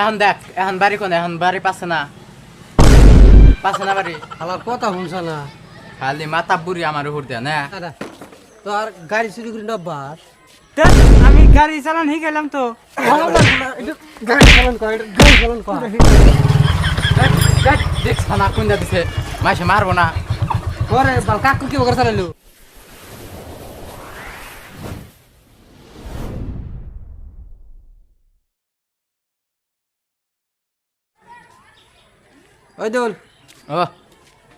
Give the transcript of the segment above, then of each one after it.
এখন দেখ এখন বাড়ি কোন? এখন বাড়ি পাচ্ছে না। পাচ্ছে না বাড়ি? হালার কথা শুনছ না? খালি মাথা বুড়ি আমার উপর দেয় না? আরে, তোর গাড়ি চুরি করে নব্বার আমি গাড়ি চালান শিখাইলাম তো। গাড়ি চালান কর গাড়ি চালান কর। দেখছ না কোন দিছে মাসে মারবো না। পরে বাল কাকু কি করে চালাইলো? ওই দোল। ও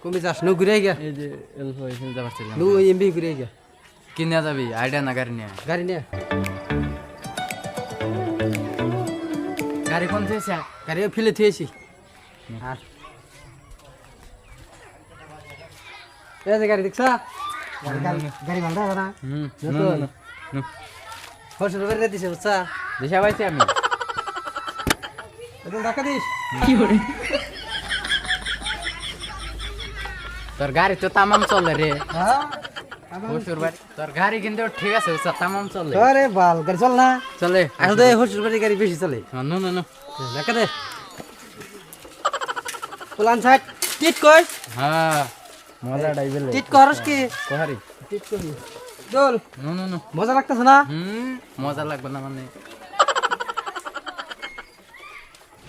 কমে যাস? নু ঘুরে গিয়া এই যে অল্প খেলতে পারছিলাম নু এমবি ঘুরে গিয়া কিনে যাবি? আইডিয়া না গাড়ি নিয়ে? গাড়ি নিয়ে। গাড়ি কোন থেকে গাড়ি ফেলে থিয়েছি আর। এই যে গাড়ি দেখছা? গাড়ি ভালো না? হুম। হর্ষের বেড়ে দিছে বুঝছা? দেশা পাইছি আমি। ধাক্কা দিস। তোর গাড়ি তো তামাম চলে রে। হ্যাঁ? শ্বশুর বাড়ি তোর গাড়ি কিন্তু ঠিক আছে বুঝছা তামাম চলে। আরে বাল গাড়ি চল না। চলে। আসলে হর্ষের বাড়ি গাড়ি বেশি চলে। No no no. ধাক্কা দে। প্লান সাইড টিট কর। হ্যাঁ মজা ডাইবেল টিট করস কি? কোহারি। টিট করবি। দোল। No no no. মজা লাগতেছে না? হুম মজা লাগবে না মানে।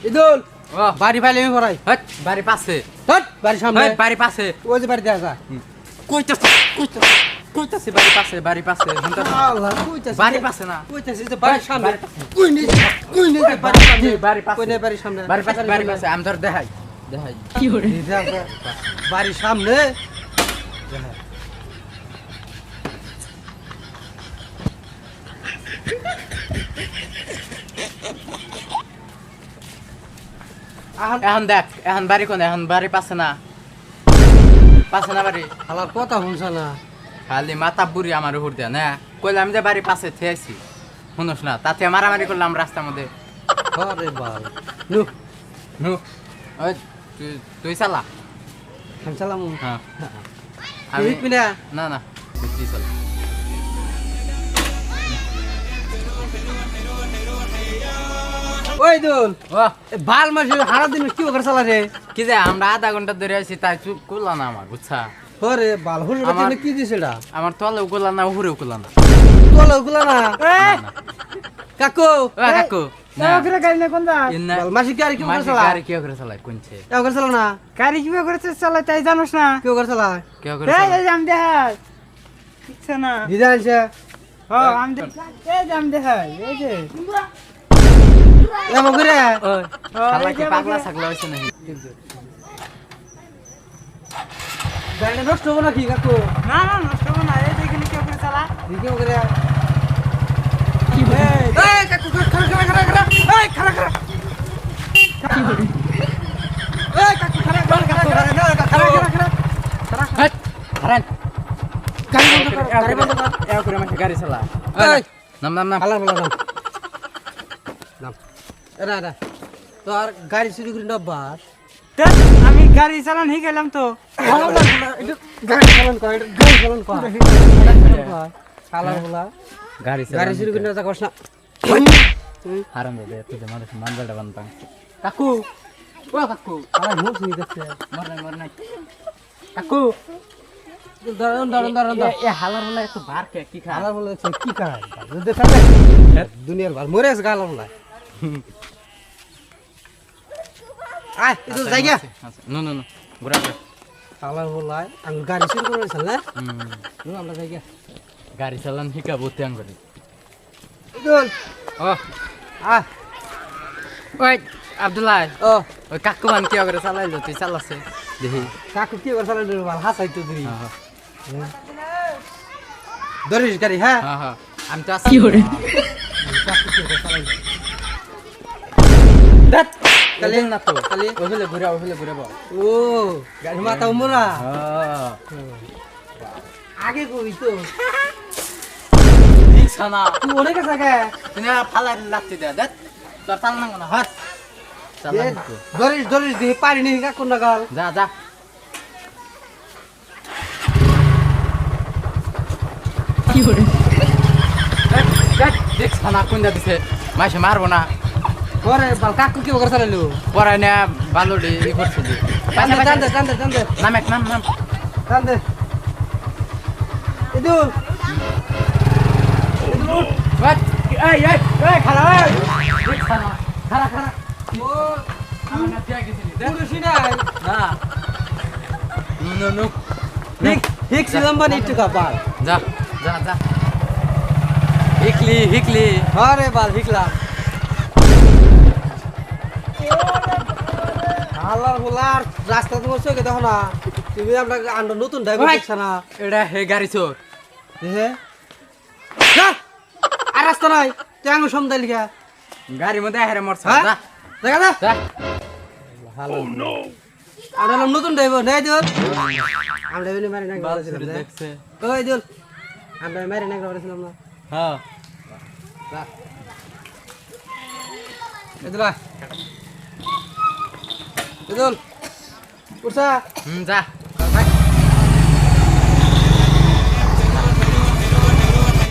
ইদুল বাড়ি ফাইলে আমি পড়াই। হট বাড়ি পাশে। হট বাড়ি সামনে। বাড়ি পাশে। ওই যে বাড়ি দেখা যা কইতাছে কইতাছে কইতাছে বাড়ি পাশে বাড়ি পাশে আল্লাহ কইতাছে বাড়ি পাশে না। কইতাছে যে বাড়ির সামনে। কই নি কই নি যে বাড়ির সামনে বাড়ি পাশে। কই নি বাড়ির সামনে। বাড়ি পাশে বাড়ি পাশে। আমি তোর দেখাই। দেখাই। এই দেখ, বাড়ির সামনে। আহান এখন দেখ এখন বাড়ি কোন? এখন বাড়ি পাশে না। পাশে না বাড়ি। হালার কথা শুনছ না? খালি মাথা বুড়ি আমার উপর দেয় না? কইলাম যে বাড়ি পাশে থেয়েছি শুনোস না তাতে মারামারি করলাম রাস্তার মধ্যে। আরে বাল নু নু ওই তুই তুই চালা? আমি চালাম। হ্যাঁ। আমি আমি না? না তুই চালা? ওই দোল। বাল মাসে হারা দিন কি করে চালা রে? কি যে আমরা আধা ঘণ্টা ধরে আছি তাই চুপ করলাম না আমার বুঝছা? ওরে বাল হুল কি দিছে এটা? আমার তলেও করলাম না উপরেও করলাম না। তোলা ওগুলা না? কাকু! কাকু মাসি গাড়ি কি করে মাসি গাড়ি কেউ করে চালায় কোনছে? এ করে চালা না? গাড়ি তাই জানোস না? কি করে চালা? কেউ করে চালায় এই না। দিদা আমি দেখ- এই এই যে। এমন করে শালা কি পাগলা ছাগলা হইছে নাকি? গাড়ি নষ্ট হব নাকি কাকু? না না নষ্ট হবে না। এই যে এখানে করে চালা? কি করে কি এই কাকু খারা খারা খারা খারা এই খারা খারা এই কাকু খারা খারা খারা খারা খারা খারা খারা হাট হারান গাড়ি বন্ধ কর গাড়ি বন্ধ কর। এও করে আমাকে গাড়ি চালা। নাম নাম নাম। হালা বলা নাম। এরা এরা। তো আর গাড়ি চুরি করে নব্বার। আমি গাড়ি চালান শিখাইলাম তো। গাড়ি চালান কর এটা গাড়ি চালান কর। হালা বলা গাড়ি গাড়ি চুরি করে না। কষ্ট হারাম দে তুই মানুষ মানজাটা বানতাম। কাকু ও কাকু। আমার মুখ শুনি দেখছে মর নাই মর নাই। কাকু। দাঁড়ান দাঁড়ান দাঁড়ান এ এ হালার বলা একটু কে কি খা হালা বলে দেখছে কি কাজ দুনিয়ার ভালো মরে আছে গালা বলা আয় এটা জায়গা নো নো নো ঘুরা ঘুরা। হালা বলাই আমি গাড়ি চুরি করে রয়েছে নো? আমরা জায়গা গাড়ি চালান শিখাবো ত্যাং করে ইদুল ও। আয়। ওই আব্দুল্লাহ ও। ওই কাকু মান কি করে চালাইলো তুই চালাছে দেখি। কাকু কি করে চালান ভালো হাসাই তো দিবি হ্যাঁ হ্যাঁ। ধরিস গাড়ি হ্যাঁ। হ্যাঁ হ্যাঁ। আমি তো কি করে? কালি না তো কালি ওইগুলো ঘুরা ওইগুলো ঘুরে বল ও গাড়ি মাথা উমরা হ্যাঁ আগে কই তো ঠিক না তুই অনেক আছে আগে তুমি ফালাই লাগতে দে দেখ তোর চাল না না হাত ধরিস ধরিস দিহি পারি নি কাকু না গাল যা যা দেখ দেখ না কোন দিছে মাসে মারবো না ওরে বাল কাকু কি করে চালাইলো পরে না বালুডি ই করছে দি। টান দে টান দে টান দে টান দে নাম এক নাম নাম। টান দে ইদুল ইদুল ওই, এই এই এই খালা এই। খালা খালা খালা। ও আমার না দিয়া গেছিলি দে। পুরুষি নাই। না। নো নো নো হিক হিক সিলাম্বানি একটু কাপার যা যা যা। হিকলি হিকলি। আরে বাল হিকলা। আল্লাহর হোলার রাস্তা তোমার চোখে দেখো না। তুমি আপনাকে আন্ড নতুন ড্রাইভার। দেখছ না? এটা হে গাড়ি চোর। যা আর রাস্তা নাই। তুই আঙুল সমদাই লিখা গাড়ির মধ্যে হেরে মরছ। হ্যাঁ? দেখা যা। আমরা নতুন ড্রাইভার নেই দিল আমরা এমনি মারি না না দেখছে। দিল আমরা মারি না করেছিলাম না হ্যাঁ। এদুল এদুল উঠছা হুম যা।